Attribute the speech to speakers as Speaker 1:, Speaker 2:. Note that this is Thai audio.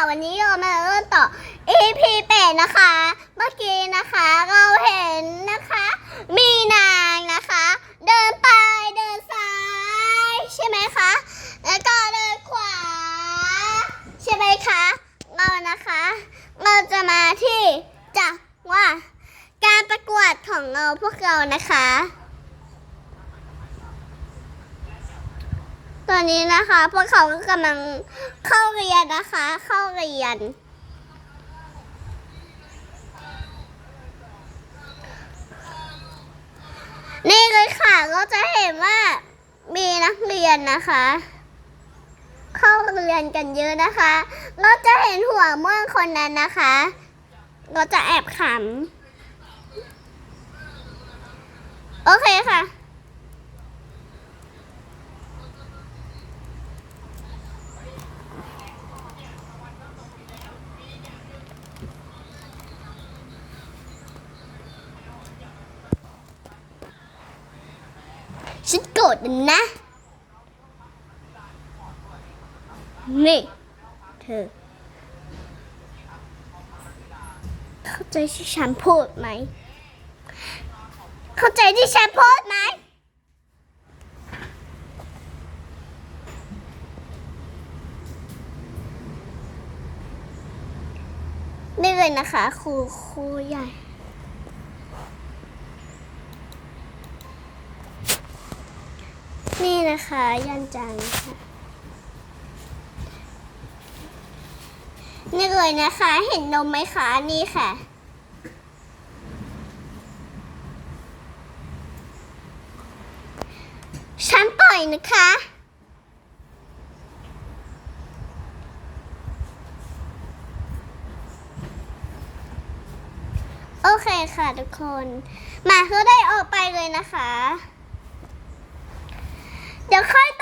Speaker 1: ค่ะวันนี้เรามาเริ่มต่อ EP 8นะคะ เมื่อกี้นะคะเราเห็นนะคะ มีนางนะคะ เดินไปเดินซ้าย ใช่ไหมคะ แล้วก็เดินขวา ใช่ไหมคะเรานะคะ เราจะมาที่จะว่าการประกวดของเราพวกเรานะคะ ตอนนี้นะคะพวกเขาก็กำลังเข้าเรียนนะคะ เข้าเรียน นี่เลยค่ะก็จะเห็นว่ามีนักเรียนนะคะ เข้าเรียนกันเยอะนะคะเราจะเห็นหัวม่วงคนนั้นนะคะ เราจะแอบขำโอเคค่ะ ฉันโกรธนะ นี่เธอ เข้าใจที่ฉันพูดไหม เข้าใจที่ฉันพูดไหมนี่เลยนะคะครูครูใหญ่ นี่นะคะยันจังค่ะ นี่เลยนะคะ เห็นนมไหมคะ นี่ค่ะ ฉันปล่อยนะคะโอเคค่ะทุกคนมาก็ได้ออกไปเลยนะคะ خير